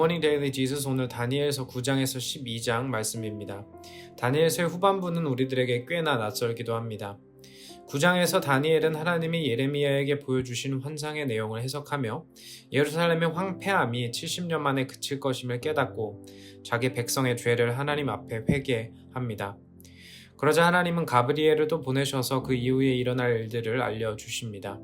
굿모닝 데일리 지sus 오늘 다니엘서 9장에서 12장 말씀입니다. 다니엘서의 후반부는 우리들에게 꽤나 낯설기도 합니다. 9장에서 다니엘은 하나님이 예레미야에게 보여주신 환상의 내용을 해석하며 예루살렘의 황폐함이 70년 만에 그칠 것임을 깨닫고 자기 백성의 죄를 하나님 앞에 회개합니다. 그러자 하나님은 가브리엘을 또 보내셔서 그 이후에 일어날 일들을 알려주십니다.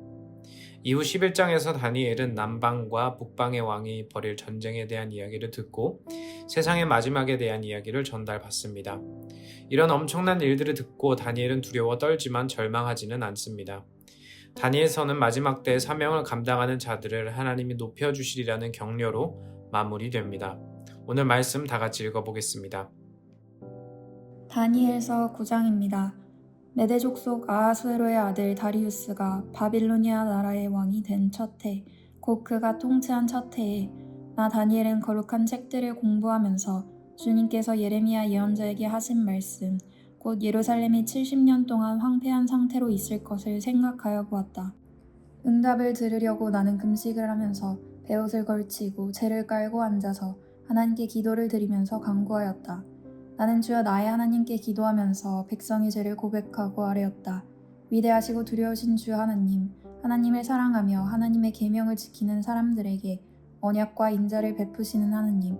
이후 11장에서 다니엘은 남방과 북방의 왕이 벌일 전쟁에 대한 이야기를 듣고 세상의 마지막에 대한 이야기를 전달받습니다. 이런 엄청난 일들을 듣고 다니엘은 두려워 떨지만 절망하지는 않습니다. 다니엘서는 마지막 때의 사명을 감당하는 자들을 하나님이 높여주시리라는 격려로 마무리됩니다. 오늘 말씀 다 같이 읽어보겠습니다. 다니엘서 9장입니다. 메대 족 속 아하수에로의 아들 다리우스가 바빌로니아 나라의 왕이 된 첫 해, 곧 그가 통치한 첫 해에 나 다니엘은 거룩한 책들을 공부하면서 주님께서 예레미야 예언자에게 하신 말씀, 곧 예루살렘이 70년 동안 황폐한 상태로 있을 것을 생각하여 보았다. 응답을 들으려고 나는 금식을 하면서 베옷을 걸치고 재를 깔고 앉아서 하나님께 기도를 드리면서 간구하였다. 나는 주여 나의 하나님께 기도하면서 백성의 죄를 고백하고 아뢰었다. 위대하시고 두려우신 주 하나님, 하나님을 사랑하며 하나님의 계명을 지키는 사람들에게 언약과 인자를 베푸시는 하나님,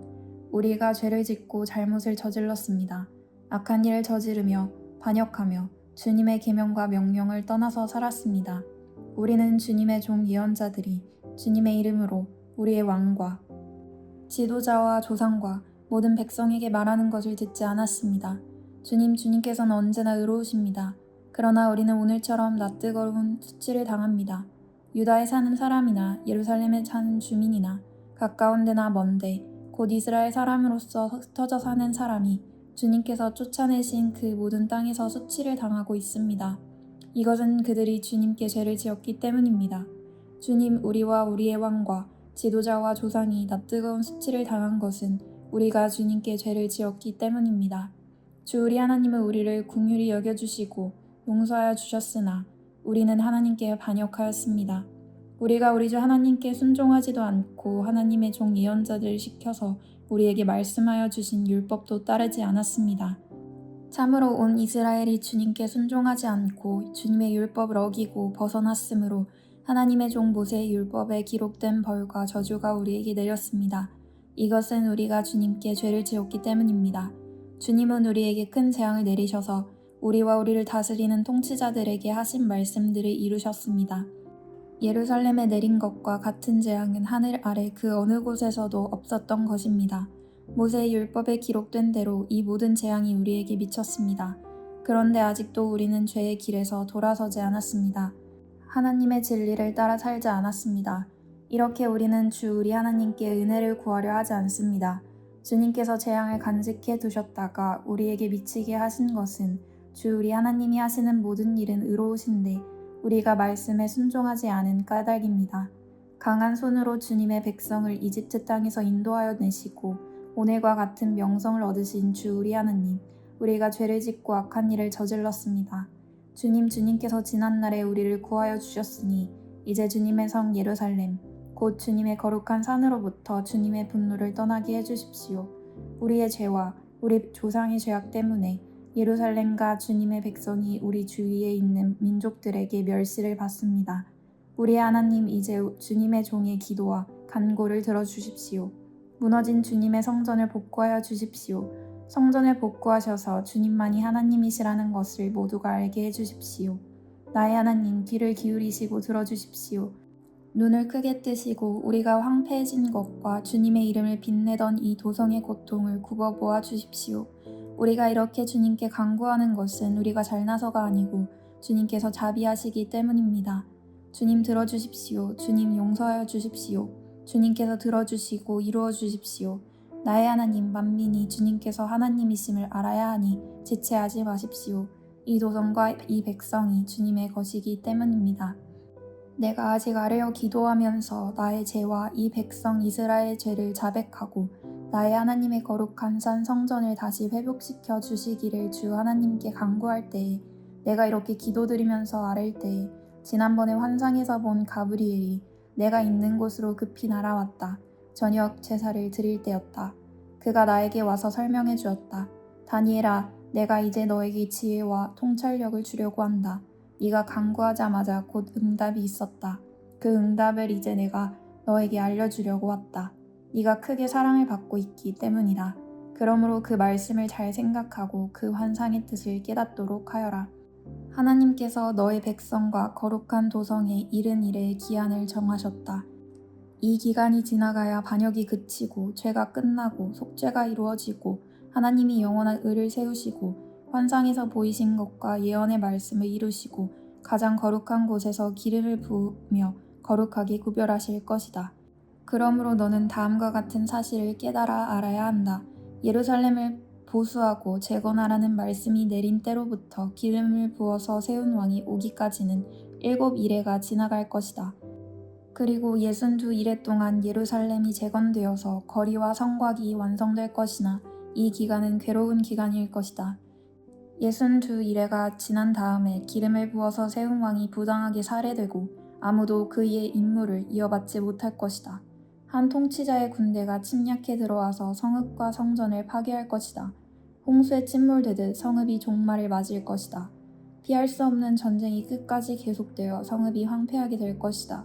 우리가 죄를 짓고 잘못을 저질렀습니다. 악한 일을 저지르며 반역하며 주님의 계명과 명령을 떠나서 살았습니다. 우리는 주님의 종 예언자들이 주님의 이름으로 우리의 왕과 지도자와 조상과 모든 백성에게 말하는 것을 듣지 않았습니다. 주님, 주님께서는 언제나 의로우십니다. 그러나 우리는 오늘처럼 낯뜨거운 수치를 당합니다. 유다에 사는 사람이나 예루살렘에 사는 주민이나 가까운 데나 먼데 곧 이스라엘 사람으로서 흩어져 사는 사람이 주님께서 쫓아내신 그 모든 땅에서 수치를 당하고 있습니다. 이것은 그들이 주님께 죄를 지었기 때문입니다. 주님, 우리와 우리의 왕과 지도자와 조상이 낯뜨거운 수치를 당한 것은 우리가 주님께 죄를 지었기 때문입니다. 주 우리 하나님은 우리를 궁휼히 여겨주시고 용서하여 주셨으나 우리는 하나님께 반역하였습니다. 우리가 우리 주 하나님께 순종하지도 않고 하나님의 종 예언자들을 시켜서 우리에게 말씀하여 주신 율법도 따르지 않았습니다. 참으로 온 이스라엘이 주님께 순종하지 않고 주님의 율법을 어기고 벗어났으므로 하나님의 종 모세의 율법에 기록된 벌과 저주가 우리에게 내렸습니다. 이것은 우리가 주님께 죄를 지었기 때문입니다. 주님은 우리에게 큰 재앙을 내리셔서 우리와 우리를 다스리는 통치자들에게 하신 말씀들을 이루셨습니다. 예루살렘에 내린 것과 같은 재앙은 하늘 아래 그 어느 곳에서도 없었던 것입니다. 모세의 율법에 기록된 대로 이 모든 재앙이 우리에게 미쳤습니다. 그런데 아직도 우리는 죄의 길에서 돌아서지 않았습니다. 하나님의 진리를 따라 살지 않았습니다. 이렇게 우리는 주 우리 하나님께 은혜를 구하려 하지 않습니다. 주님께서 재앙을 간직해 두셨다가 우리에게 미치게 하신 것은 주 우리 하나님이 하시는 모든 일은 의로우신데 우리가 말씀에 순종하지 않은 까닭입니다. 강한 손으로 주님의 백성을 이집트 땅에서 인도하여 내시고 오늘과 같은 명성을 얻으신 주 우리 하나님, 우리가 죄를 짓고 악한 일을 저질렀습니다. 주님 주님께서 지난날에 우리를 구하여 주셨으니 이제 주님의 성 예루살렘 곧 주님의 거룩한 산으로부터 주님의 분노를 떠나게 해 주십시오. 우리의 죄와 우리 조상의 죄악 때문에 예루살렘과 주님의 백성이 우리 주위에 있는 민족들에게 멸시를 받습니다. 우리의 하나님 이제 주님의 종의 기도와 간고를 들어주십시오. 무너진 주님의 성전을 복구하여 주십시오. 성전을 복구하셔서 주님만이 하나님이시라는 것을 모두가 알게 해주십시오. 나의 하나님 귀를 기울이시고 들어주십시오. 눈을 크게 뜨시고 우리가 황폐해진 것과 주님의 이름을 빛내던 이 도성의 고통을 굽어 보아 주십시오. 우리가 이렇게 주님께 간구하는 것은 우리가 잘나서가 아니고 주님께서 자비하시기 때문입니다. 주님 들어주십시오. 주님 용서하여 주십시오. 주님께서 들어주시고 이루어 주십시오. 나의 하나님 만민이 주님께서 하나님이심을 알아야 하니 지체하지 마십시오. 이 도성과 이 백성이 주님의 것이기 때문입니다. 내가 아직 아뢰어 기도하면서 나의 죄와 이 백성 이스라엘 죄를 자백하고 나의 하나님의 거룩한 산 성전을 다시 회복시켜 주시기를 주 하나님께 간구할 때에 내가 이렇게 기도드리면서 아랠 때에 지난번에 환상에서 본 가브리엘이 내가 있는 곳으로 급히 날아왔다. 저녁 제사를 드릴 때였다. 그가 나에게 와서 설명해 주었다. 다니엘아, 내가 이제 너에게 지혜와 통찰력을 주려고 한다. 네가 간구하자마자 곧 응답이 있었다. 그 응답을 이제 내가 너에게 알려주려고 왔다. 네가 크게 사랑을 받고 있기 때문이다. 그러므로 그 말씀을 잘 생각하고 그 환상의 뜻을 깨닫도록 하여라. 하나님께서 너의 백성과 거룩한 도성에 이른 일의 기한을 정하셨다. 이 기간이 지나가야 반역이 그치고 죄가 끝나고 속죄가 이루어지고 하나님이 영원한 의를 세우시고 환상에서 보이신 것과 예언의 말씀을 이루시고 가장 거룩한 곳에서 기름을 부으며 거룩하게 구별하실 것이다. 그러므로 너는 다음과 같은 사실을 깨달아 알아야 한다. 예루살렘을 보수하고 재건하라는 말씀이 내린 때로부터 기름을 부어서 세운 왕이 오기까지는 일곱 이래가 지나갈 것이다. 그리고 예순두 이래 동안 예루살렘이 재건되어서 거리와 성곽이 완성될 것이나 이 기간은 괴로운 기간일 것이다. 예순 두 이래가 지난 다음에 기름을 부어서 세운 왕이 부당하게 살해되고 아무도 그의 임무를 이어받지 못할 것이다. 한 통치자의 군대가 침략해 들어와서 성읍과 성전을 파괴할 것이다. 홍수에 침몰되듯 성읍이 종말을 맞을 것이다. 피할 수 없는 전쟁이 끝까지 계속되어 성읍이 황폐하게 될 것이다.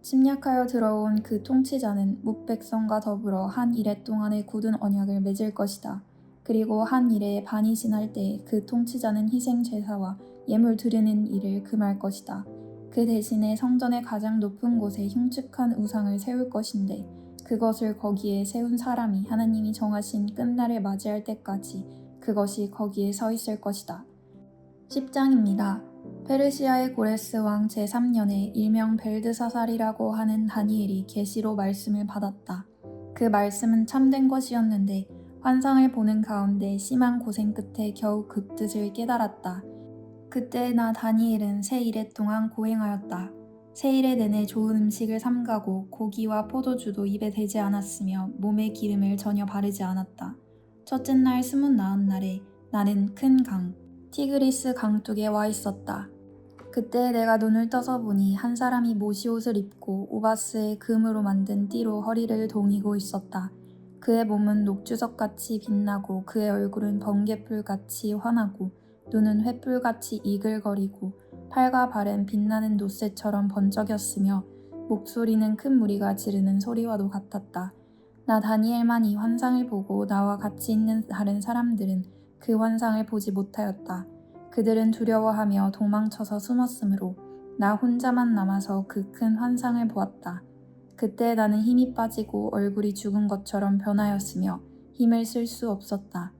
침략하여 들어온 그 통치자는 묵백성과 더불어 한 이래 동안의 굳은 언약을 맺을 것이다. 그리고 한 이래의 반이 지날 때 그 통치자는 희생 제사와 예물 드리는 일을 금할 것이다. 그 대신에 성전의 가장 높은 곳에 흉측한 우상을 세울 것인데 그것을 거기에 세운 사람이 하나님이 정하신 끝날을 맞이할 때까지 그것이 거기에 서 있을 것이다. 10장입니다. 페르시아의 고레스 왕 제3년에 일명 벨드사살이라고 하는 다니엘이 계시로 말씀을 받았다. 그 말씀은 참된 것이었는데 환상을 보는 가운데 심한 고생 끝에 겨우 그 뜻을 깨달았다. 그때 나 다니엘은 세 일에 동안 고행하였다. 세 일에 내내 좋은 음식을 삼가고 고기와 포도주도 입에 대지 않았으며 몸에 기름을 전혀 바르지 않았다. 첫째 날 스문 나은 날에 나는 큰 강, 티그리스 강둑에 와 있었다. 그때 내가 눈을 떠서 보니 한 사람이 모시옷을 입고 오바스의 금으로 만든 띠로 허리를 동이고 있었다. 그의 몸은 녹주석같이 빛나고 그의 얼굴은 번개풀같이 환하고 눈은 횃불같이 이글거리고 팔과 발은 빛나는 노새처럼 번쩍였으며 목소리는 큰 무리가 지르는 소리와도 같았다. 나 다니엘만 이 환상을 보고 나와 같이 있는 다른 사람들은 그 환상을 보지 못하였다. 그들은 두려워하며 도망쳐서 숨었으므로 나 혼자만 남아서 그 큰 환상을 보았다. 그때 나는 힘이 빠지고 얼굴이 죽은 것처럼 변하였으며 힘을 쓸 수 없었다.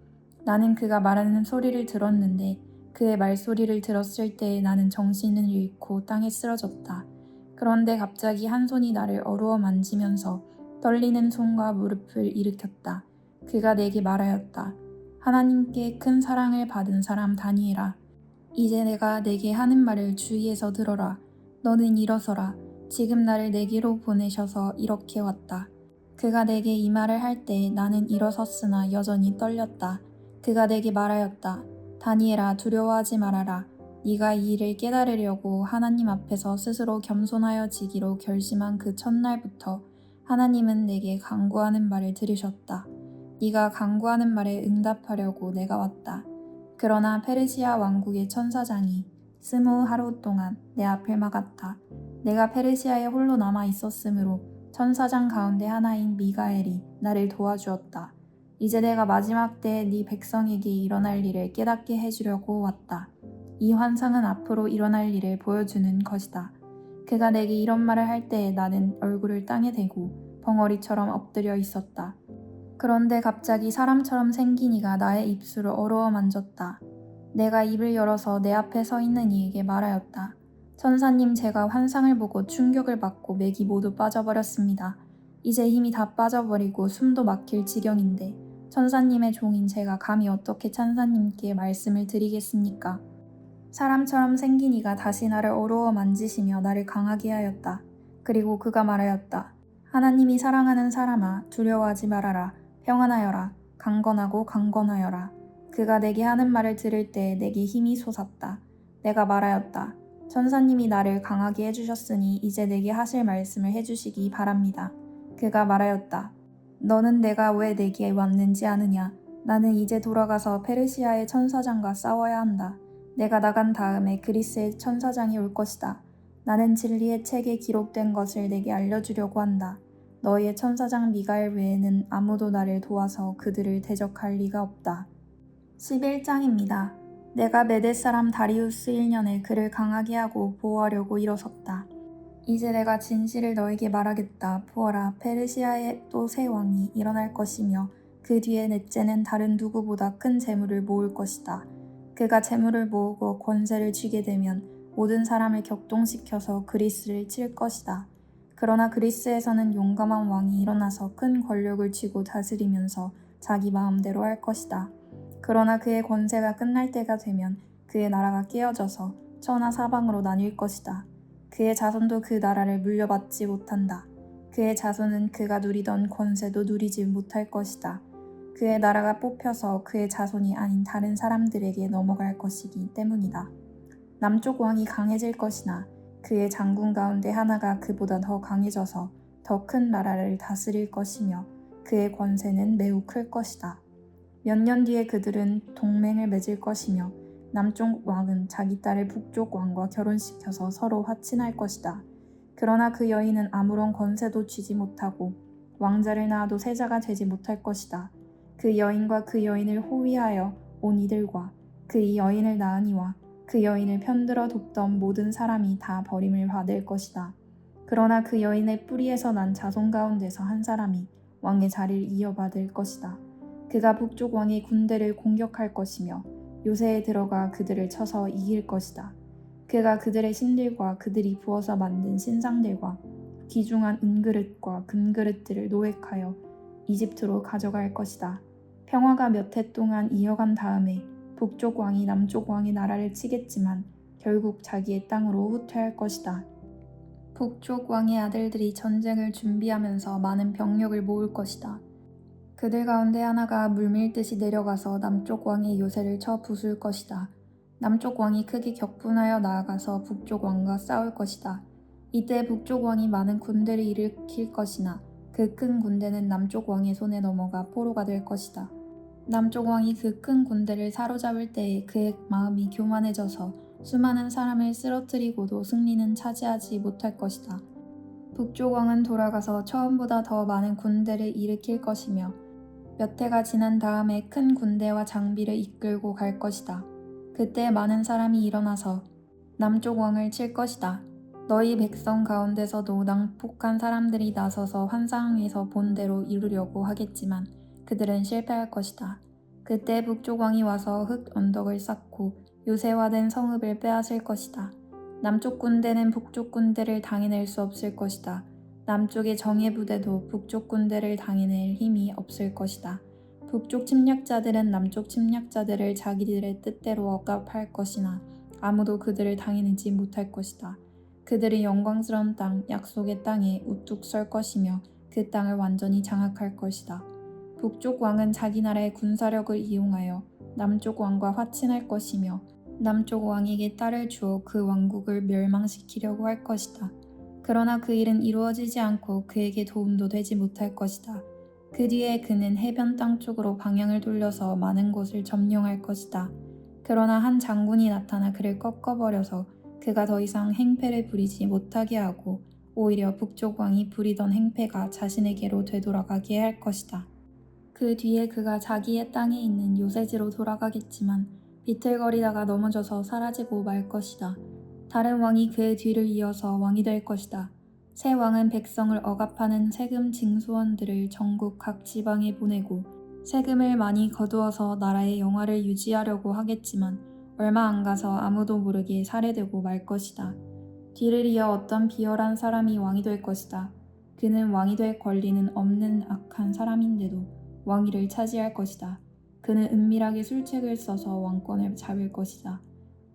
나는 그가 말하는 소리를 들었는데 그의 말소리를 들었을 때 나는 정신을 잃고 땅에 쓰러졌다. 그런데 갑자기 한 손이 나를 어루어 만지면서 떨리는 손과 무릎을 일으켰다. 그가 내게 말하였다. 하나님께 큰 사랑을 받은 사람 다니엘아. 이제 내가 내게 하는 말을 주의해서 들어라. 너는 일어서라. 지금 나를 내게로 보내셔서 이렇게 왔다. 그가 내게 이 말을 할 때 나는 일어섰으나 여전히 떨렸다. 그가 내게 말하였다. 다니엘아 두려워하지 말아라. 네가 이 일을 깨달으려고 하나님 앞에서 스스로 겸손하여 지기로 결심한 그 첫날부터 하나님은 내게 강구하는 말을 들으셨다. 네가 강구하는 말에 응답하려고 내가 왔다. 그러나 페르시아 왕국의 천사장이 스무 하루 동안 내 앞을 막았다. 내가 페르시아에 홀로 남아 있었으므로 천사장 가운데 하나인 미가엘이 나를 도와주었다. 이제 내가 마지막 때에 네 백성에게 일어날 일을 깨닫게 해주려고 왔다. 이 환상은 앞으로 일어날 일을 보여주는 것이다. 그가 내게 이런 말을 할 때에 나는 얼굴을 땅에 대고 벙어리처럼 엎드려 있었다. 그런데 갑자기 사람처럼 생긴 이가 나의 입술을 어루어 만졌다. 내가 입을 열어서 내 앞에 서 있는 이에게 말하였다. 천사님 제가 환상을 보고 충격을 받고 맥이 모두 빠져버렸습니다. 이제 힘이 다 빠져버리고 숨도 막힐 지경인데 천사님의 종인 제가 감히 어떻게 천사님께 말씀을 드리겠습니까? 사람처럼 생긴 이가 다시 나를 어루어 만지시며 나를 강하게 하였다. 그리고 그가 말하였다. 하나님이 사랑하는 사람아 두려워하지 말아라. 평안하여라. 강건하고 강건하여라. 그가 내게 하는 말을 들을 때 내게 힘이 솟았다. 내가 말하였다. 천사님이 나를 강하게 해주셨으니 이제 내게 하실 말씀을 해주시기 바랍니다. 그가 말하였다. 너는 내가 왜 내게 왔는지 아느냐? 나는 이제 돌아가서 페르시아의 천사장과 싸워야 한다. 내가 나간 다음에 그리스의 천사장이 올 것이다. 나는 진리의 책에 기록된 것을 내게 알려주려고 한다. 너희의 천사장 미가엘 외에는 아무도 나를 도와서 그들을 대적할 리가 없다. 11장입니다. 내가 메데 사람 다리우스 1년에 그를 강하게 하고 보호하려고 일어섰다. 이제 내가 진실을 너에게 말하겠다. 보아라, 페르시아에 또새 왕이 일어날 것이며 그 뒤에 넷째는 다른 누구보다 큰 재물을 모을 것이다. 그가 재물을 모으고 권세를 쥐게 되면 모든 사람을 격동시켜서 그리스를 칠 것이다. 그러나 그리스에서는 용감한 왕이 일어나서 큰 권력을 쥐고 다스리면서 자기 마음대로 할 것이다. 그러나 그의 권세가 끝날 때가 되면 그의 나라가 깨어져서 천하 사방으로 나뉠 것이다. 그의 자손도 그 나라를 물려받지 못한다. 그의 자손은 그가 누리던 권세도 누리지 못할 것이다. 그의 나라가 뽑혀서 그의 자손이 아닌 다른 사람들에게 넘어갈 것이기 때문이다. 남쪽 왕이 강해질 것이나 그의 장군 가운데 하나가 그보다 더 강해져서 더 큰 나라를 다스릴 것이며 그의 권세는 매우 클 것이다. 몇 년 뒤에 그들은 동맹을 맺을 것이며 남쪽 왕은 자기 딸을 북쪽 왕과 결혼시켜서 서로 화친할 것이다. 그러나 그 여인은 아무런 권세도 쥐지 못하고 왕자를 낳아도 세자가 되지 못할 것이다. 그 여인과 그 여인을 호위하여 온 이들과 그 여인을 낳으니와 그 여인을 편들어 돕던 모든 사람이 다 버림을 받을 것이다. 그러나 그 여인의 뿌리에서 난 자손 가운데서 한 사람이 왕의 자리를 이어받을 것이다. 그가 북쪽 왕의 군대를 공격할 것이며 요새에 들어가 그들을 쳐서 이길 것이다. 그가 그들의 신들과 그들이 부어서 만든 신상들과 귀중한 은그릇과 금그릇들을 노획하여 이집트로 가져갈 것이다. 평화가 몇 해 동안 이어간 다음에 북쪽 왕이 남쪽 왕의 나라를 치겠지만 결국 자기의 땅으로 후퇴할 것이다. 북쪽 왕의 아들들이 전쟁을 준비하면서 많은 병력을 모을 것이다. 그들 가운데 하나가 물밀듯이 내려가서 남쪽 왕의 요새를 쳐 부술 것이다. 남쪽 왕이 크게 격분하여 나아가서 북쪽 왕과 싸울 것이다. 이때 북쪽 왕이 많은 군대를 일으킬 것이나 그 큰 군대는 남쪽 왕의 손에 넘어가 포로가 될 것이다. 남쪽 왕이 그 큰 군대를 사로잡을 때에 그의 마음이 교만해져서 수많은 사람을 쓰러뜨리고도 승리는 차지하지 못할 것이다. 북쪽 왕은 돌아가서 처음보다 더 많은 군대를 일으킬 것이며 몇 해가 지난 다음에 큰 군대와 장비를 이끌고 갈 것이다. 그때 많은 사람이 일어나서 남쪽 왕을 칠 것이다. 너희 백성 가운데서도 낭폭한 사람들이 나서서 환상에서 본 대로 이루려고 하겠지만 그들은 실패할 것이다. 그때 북쪽 왕이 와서 흙 언덕을 쌓고 요새화된 성읍을 빼앗을 것이다. 남쪽 군대는 북쪽 군대를 당해낼 수 없을 것이다. 남쪽의 정예 부대도 북쪽 군대를 당해낼 힘이 없을 것이다. 북쪽 침략자들은 남쪽 침략자들을 자기들의 뜻대로 억압할 것이나 아무도 그들을 당해내지 못할 것이다. 그들이 영광스러운 땅, 약속의 땅에 우뚝 설 것이며 그 땅을 완전히 장악할 것이다. 북쪽 왕은 자기 나라의 군사력을 이용하여 남쪽 왕과 화친할 것이며 남쪽 왕에게 딸을 주어 그 왕국을 멸망시키려고 할 것이다. 그러나 그 일은 이루어지지 않고 그에게 도움도 되지 못할 것이다. 그 뒤에 그는 해변 땅 쪽으로 방향을 돌려서 많은 곳을 점령할 것이다. 그러나 한 장군이 나타나 그를 꺾어버려서 그가 더 이상 행패를 부리지 못하게 하고 오히려 북쪽 왕이 부리던 행패가 자신에게로 되돌아가게 할 것이다. 그 뒤에 그가 자기의 땅에 있는 요새지로 돌아가겠지만 비틀거리다가 넘어져서 사라지고 말 것이다. 다른 왕이 그의 뒤를 이어서 왕이 될 것이다. 새 왕은 백성을 억압하는 세금 징수원들을 전국 각 지방에 보내고 세금을 많이 거두어서 나라의 영화를 유지하려고 하겠지만 얼마 안 가서 아무도 모르게 살해되고 말 것이다. 뒤를 이어 어떤 비열한 사람이 왕이 될 것이다. 그는 왕이 될 권리는 없는 악한 사람인데도 왕위를 차지할 것이다. 그는 은밀하게 술책을 써서 왕권을 잡을 것이다.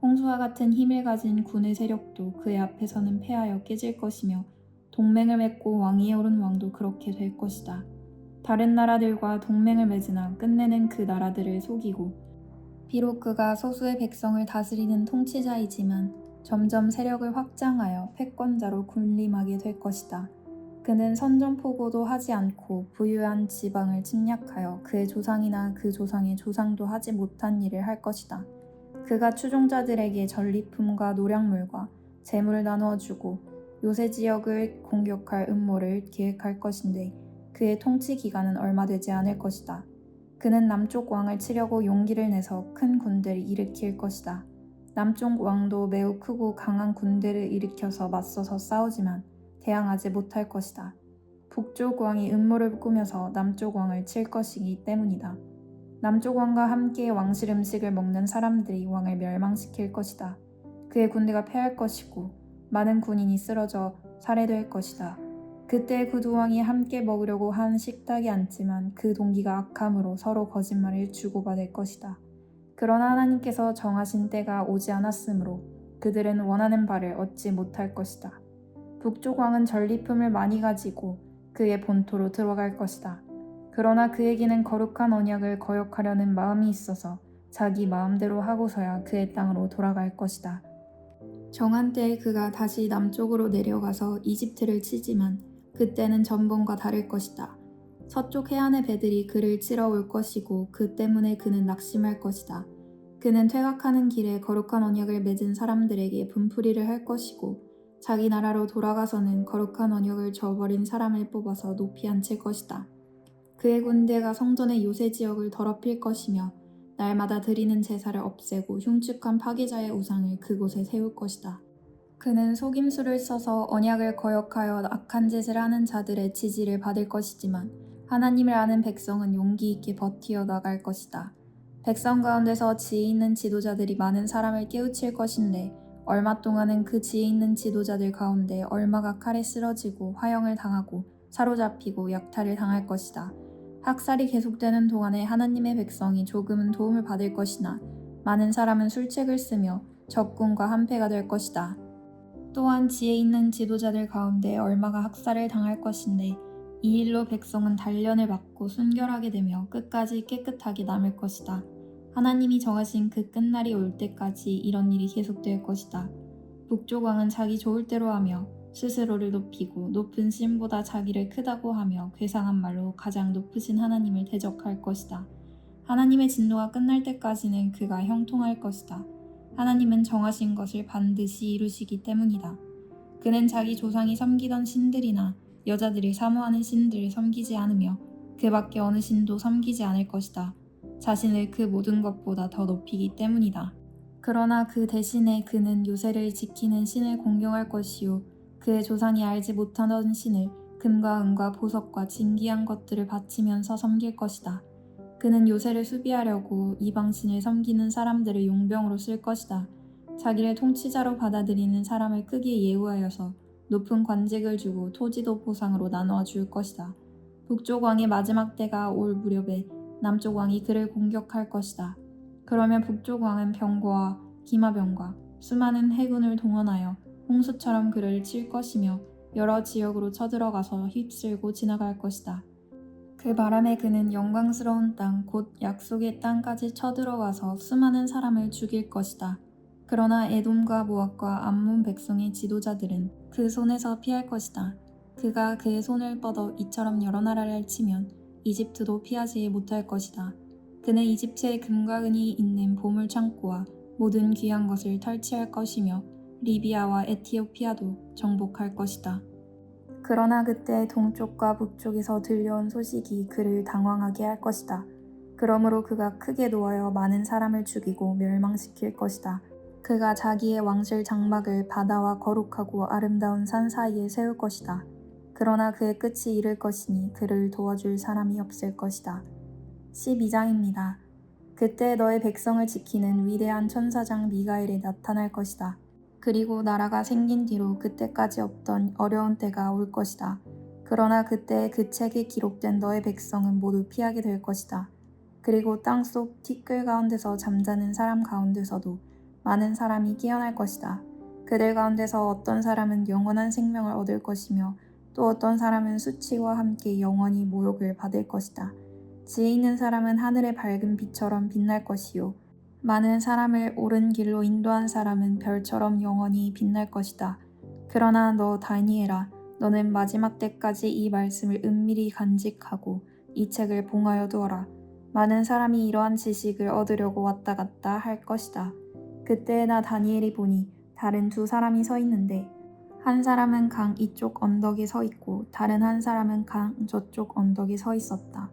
홍수와 같은 힘을 가진 군의 세력도 그의 앞에서는 패하여 깨질 것이며 동맹을 맺고 왕위에 오른 왕도 그렇게 될 것이다. 다른 나라들과 동맹을 맺으나 끝내는 그 나라들을 속이고 비록 그가 소수의 백성을 다스리는 통치자이지만 점점 세력을 확장하여 패권자로 군림하게 될 것이다. 그는 선전포고도 하지 않고 부유한 지방을 침략하여 그의 조상이나 그 조상의 조상도 하지 못한 일을 할 것이다. 그가 추종자들에게 전리품과 노량물과 재물을 나누어 주고 요새 지역을 공격할 음모를 기획할 것인데 그의 통치 기간은 얼마 되지 않을 것이다. 그는 남쪽 왕을 치려고 용기를 내서 큰 군대를 일으킬 것이다. 남쪽 왕도 매우 크고 강한 군대를 일으켜서 맞서서 싸우지만 대항하지 못할 것이다. 북쪽 왕이 음모를 꾸며서 남쪽 왕을 칠 것이기 때문이다. 남쪽 왕과 함께 왕실 음식을 먹는 사람들이 왕을 멸망시킬 것이다. 그의 군대가 패할 것이고 많은 군인이 쓰러져 살해될 것이다. 그때 그 두 왕이 함께 먹으려고 한 식탁에 앉지만 그 동기가 악함으로 서로 거짓말을 주고받을 것이다. 그러나 하나님께서 정하신 때가 오지 않았으므로 그들은 원하는 바를 얻지 못할 것이다. 북쪽 왕은 전리품을 많이 가지고 그의 본토로 들어갈 것이다. 그러나 그에게는 거룩한 언약을 거역하려는 마음이 있어서 자기 마음대로 하고서야 그의 땅으로 돌아갈 것이다. 정한 때에 그가 다시 남쪽으로 내려가서 이집트를 치지만 그때는 전번과 다를 것이다. 서쪽 해안의 배들이 그를 치러 올 것이고 그 때문에 그는 낙심할 것이다. 그는 퇴각하는 길에 거룩한 언약을 맺은 사람들에게 분풀이를 할 것이고 자기 나라로 돌아가서는 거룩한 언약을 저버린 사람을 뽑아서 높이 앉힐 것이다. 그의 군대가 성전의 요새 지역을 더럽힐 것이며 날마다 드리는 제사를 없애고 흉측한 파괴자의 우상을 그곳에 세울 것이다. 그는 속임수를 써서 언약을 거역하여 악한 짓을 하는 자들의 지지를 받을 것이지만 하나님을 아는 백성은 용기 있게 버티어 나갈 것이다. 백성 가운데서 지혜 있는 지도자들이 많은 사람을 깨우칠 것인데 얼마 동안은 그 지혜 있는 지도자들 가운데 얼마가 칼에 쓰러지고 화형을 당하고 사로잡히고 약탈을 당할 것이다. 학살이 계속되는 동안에 하나님의 백성이 조금은 도움을 받을 것이나 많은 사람은 술책을 쓰며 적군과 한패가 될 것이다. 또한 지혜 있는 지도자들 가운데 얼마가 학살을 당할 것인데 이 일로 백성은 단련을 받고 순결하게 되며 끝까지 깨끗하게 남을 것이다. 하나님이 정하신 그 끝날이 올 때까지 이런 일이 계속될 것이다. 북쪽 왕은 자기 좋을 대로 하며 스스로를 높이고 높은 신보다 자기를 크다고 하며 괴상한 말로 가장 높으신 하나님을 대적할 것이다. 하나님의 진노가 끝날 때까지는 그가 형통할 것이다. 하나님은 정하신 것을 반드시 이루시기 때문이다. 그는 자기 조상이 섬기던 신들이나 여자들이 사모하는 신들을 섬기지 않으며 그 밖에 어느 신도 섬기지 않을 것이다. 자신을 그 모든 것보다 더 높이기 때문이다. 그러나 그 대신에 그는 요새를 지키는 신을 공경할 것이요. 그의 조상이 알지 못하던 신을 금과 은과 보석과 진귀한 것들을 바치면서 섬길 것이다. 그는 요새를 수비하려고 이방신을 섬기는 사람들을 용병으로 쓸 것이다. 자기를 통치자로 받아들이는 사람을 크게 예우하여서 높은 관직을 주고 토지도 보상으로 나누어 줄 것이다. 북쪽 왕의 마지막 때가 올 무렵에 남쪽 왕이 그를 공격할 것이다. 그러면 북쪽 왕은 병거와 기마병과 수많은 해군을 동원하여 홍수처럼 그를 칠 것이며 여러 지역으로 쳐들어가서 휩쓸고 지나갈 것이다. 그 바람에 그는 영광스러운 땅, 곧 약속의 땅까지 쳐들어가서 수많은 사람을 죽일 것이다. 그러나 에돔과 모압과 암몬 백성의 지도자들은 그 손에서 피할 것이다. 그가 그의 손을 뻗어 이처럼 여러 나라를 치면 이집트도 피하지 못할 것이다. 그는 이집트의 금과 은이 있는 보물 창고와 모든 귀한 것을 탈취할 것이며 리비아와 에티오피아도 정복할 것이다. 그러나 그때 동쪽과 북쪽에서 들려온 소식이 그를 당황하게 할 것이다. 그러므로 그가 크게 노하여 많은 사람을 죽이고 멸망시킬 것이다. 그가 자기의 왕실 장막을 바다와 거룩하고 아름다운 산 사이에 세울 것이다. 그러나 그의 끝이 이를 것이니 그를 도와줄 사람이 없을 것이다. 12장입니다. 그때 너의 백성을 지키는 위대한 천사장 미가엘이 나타날 것이다. 그리고 나라가 생긴 뒤로 그때까지 없던 어려운 때가 올 것이다. 그러나 그때 그 책에 기록된 너의 백성은 모두 피하게 될 것이다. 그리고 땅속 티끌 가운데서 잠자는 사람 가운데서도 많은 사람이 깨어날 것이다. 그들 가운데서 어떤 사람은 영원한 생명을 얻을 것이며 또 어떤 사람은 수치와 함께 영원히 모욕을 받을 것이다. 지혜 있는 사람은 하늘의 밝은 빛처럼 빛날 것이요. 많은 사람을 옳은 길로 인도한 사람은 별처럼 영원히 빛날 것이다. 그러나 너 다니엘아, 너는 마지막 때까지 이 말씀을 은밀히 간직하고 이 책을 봉하여 두어라. 많은 사람이 이러한 지식을 얻으려고 왔다 갔다 할 것이다. 그때 나 다니엘이 보니 다른 두 사람이 서 있는데 한 사람은 강 이쪽 언덕에 서 있고 다른 한 사람은 강 저쪽 언덕에 서 있었다.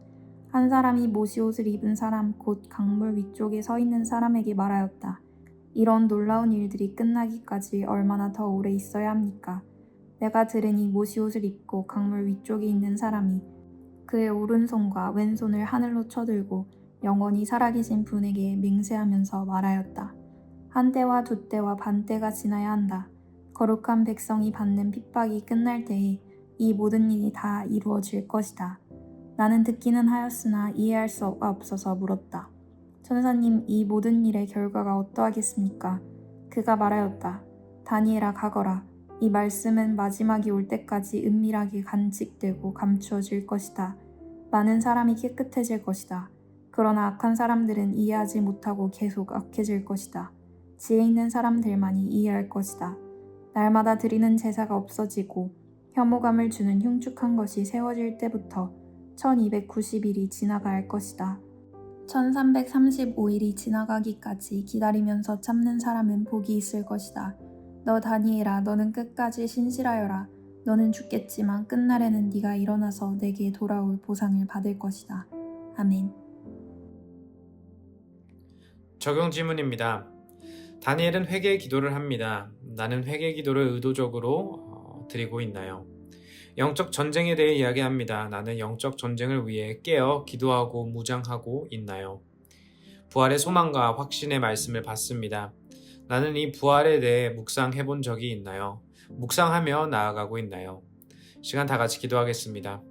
한 사람이 모시옷을 입은 사람 곧 강물 위쪽에 서 있는 사람에게 말하였다. 이런 놀라운 일들이 끝나기까지 얼마나 더 오래 있어야 합니까? 내가 들으니 모시옷을 입고 강물 위쪽에 있는 사람이 그의 오른손과 왼손을 하늘로 쳐들고 영원히 살아계신 분에게 맹세하면서 말하였다. 한 때와 두 때와 반 때가 지나야 한다. 거룩한 백성이 받는 핍박이 끝날 때에 이 모든 일이 다 이루어질 것이다. 나는 듣기는 하였으나 이해할 수 없어서 물었다. 천사님, 이 모든 일의 결과가 어떠하겠습니까? 그가 말하였다. 다니엘아 가거라. 이 말씀은 마지막이 올 때까지 은밀하게 간직되고 감추어질 것이다. 많은 사람이 깨끗해질 것이다. 그러나 악한 사람들은 이해하지 못하고 계속 악해질 것이다. 지혜 있는 사람들만이 이해할 것이다. 날마다 드리는 제사가 없어지고 혐오감을 주는 흉측한 것이 세워질 때부터 1290일이 지나갈 것이다. 1335일이 지나가기까지 기다리면서 참는 사람은 복이 있을 것이다. 너 다니엘아 너는 끝까지 신실하여라. 너는 죽겠지만 끝날에는 네가 일어나서 내게 돌아올 보상을 받을 것이다. 아멘. 적용 질문입니다. 다니엘은 회개 기도를 합니다. 나는 회개 기도를 의도적으로 어, 드리고 있나요? 영적 전쟁에 대해 이야기합니다. 나는 영적 전쟁을 위해 깨어 기도하고 무장하고 있나요? 부활의 소망과 확신의 말씀을 받습니다. 나는 이 부활에 대해 묵상해 본 적이 있나요? 묵상하며 나아가고 있나요? 시간 다 같이 기도하겠습니다.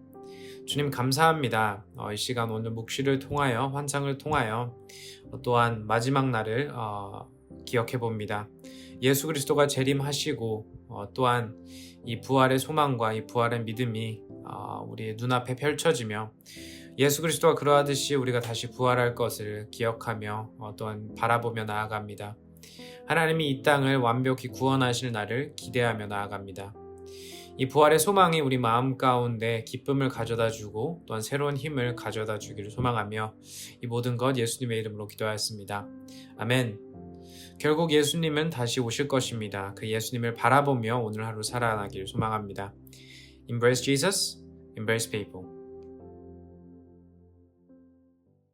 주님 감사합니다. 어, 이 시간 오늘 묵시를 통하여 환상을 통하여 어, 또한 마지막 날을 어, 기억해 봅니다. 예수 그리스도가 재림하시고 어, 또한 이 부활의 소망과 이 부활의 믿음이 어, 우리의 눈앞에 펼쳐지며 예수 그리스도가 그러하듯이 우리가 다시 부활할 것을 기억하며 어, 또한 바라보며 나아갑니다. 하나님이 이 땅을 완벽히 구원하실 날을 기대하며 나아갑니다. 이 부활의 소망이 우리 마음 가운데 기쁨을 가져다 주고 또한 새로운 힘을 가져다 주기를 소망하며 이 모든 것 예수님의 이름으로 기도하였습니다. 아멘. 결국 예수님은 다시 오실 것입니다. 그 예수님을 바라보며 오늘 하루 살아나기를 소망합니다. Embrace Jesus, embrace people.